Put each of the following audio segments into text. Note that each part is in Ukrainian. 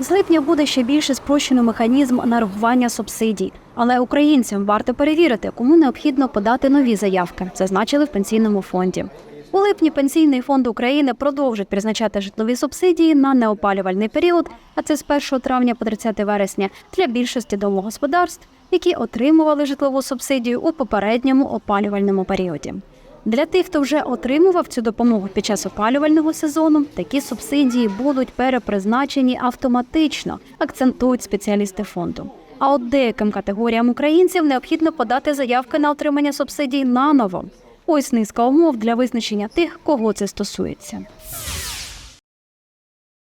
З липня буде ще більше спрощено механізм нарахування субсидій, але українцям варто перевірити, кому необхідно подати нові заявки, зазначили в пенсійному фонді. У липні пенсійний фонд України продовжить призначати житлові субсидії на неопалювальний період, а це з 1 травня по 30 вересня для більшості домогосподарств, які отримували житлову субсидію у попередньому опалювальному періоді. Для тих, хто вже отримував цю допомогу під час опалювального сезону, такі субсидії будуть перепризначені автоматично, акцентують спеціалісти фонду. А от деяким категоріям українців необхідно подати заявки на отримання субсидій наново. Ось низка умов для визначення тих, кого це стосується.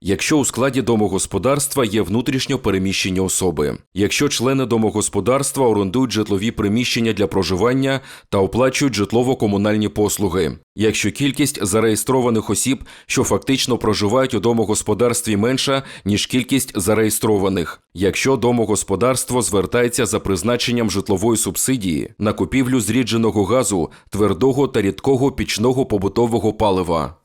Якщо у складі домогосподарства є внутрішньо переміщені особи, якщо члени домогосподарства орендують житлові приміщення для проживання та оплачують житлово-комунальні послуги, якщо кількість зареєстрованих осіб, що фактично проживають у домогосподарстві менша, ніж кількість зареєстрованих, якщо домогосподарство звертається за призначенням житлової субсидії на купівлю зрідженого газу, твердого та рідкого пічного побутового палива.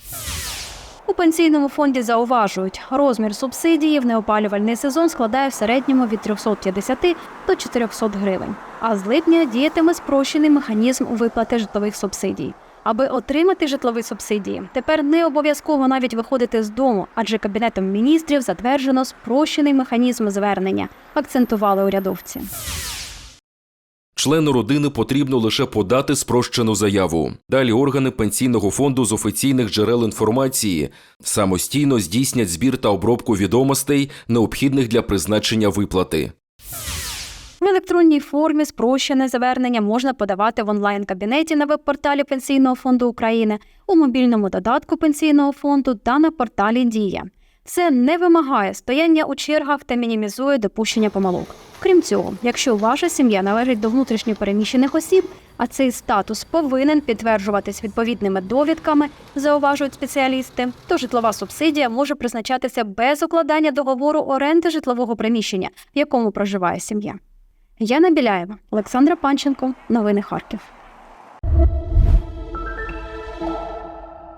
У пенсійному фонді зауважують, розмір субсидії в неопалювальний сезон складає в середньому від 350 до 400 гривень. А з липня діятиме спрощений механізм виплати житлових субсидій. Аби отримати житлові субсидії, тепер не обов'язково навіть виходити з дому, адже кабінетом міністрів затверджено спрощений механізм звернення, акцентували урядовці. Члену родини потрібно лише подати спрощену заяву. Далі органи пенсійного фонду з офіційних джерел інформації самостійно здійснять збір та обробку відомостей, необхідних для призначення виплати. В електронній формі спрощене звернення можна подавати в онлайн-кабінеті на веб-порталі Пенсійного фонду України, у мобільному додатку Пенсійного фонду та на порталі Дія. Це не вимагає стояння у чергах та мінімізує допущення помилок. Крім цього, якщо ваша сім'я належить до внутрішньо переміщених осіб, а цей статус повинен підтверджуватись відповідними довідками, зауважують спеціалісти, то житлова субсидія може призначатися без укладання договору оренди житлового приміщення, в якому проживає сім'я. Яна Біляєва, Олександра Панченко. Новини Харків.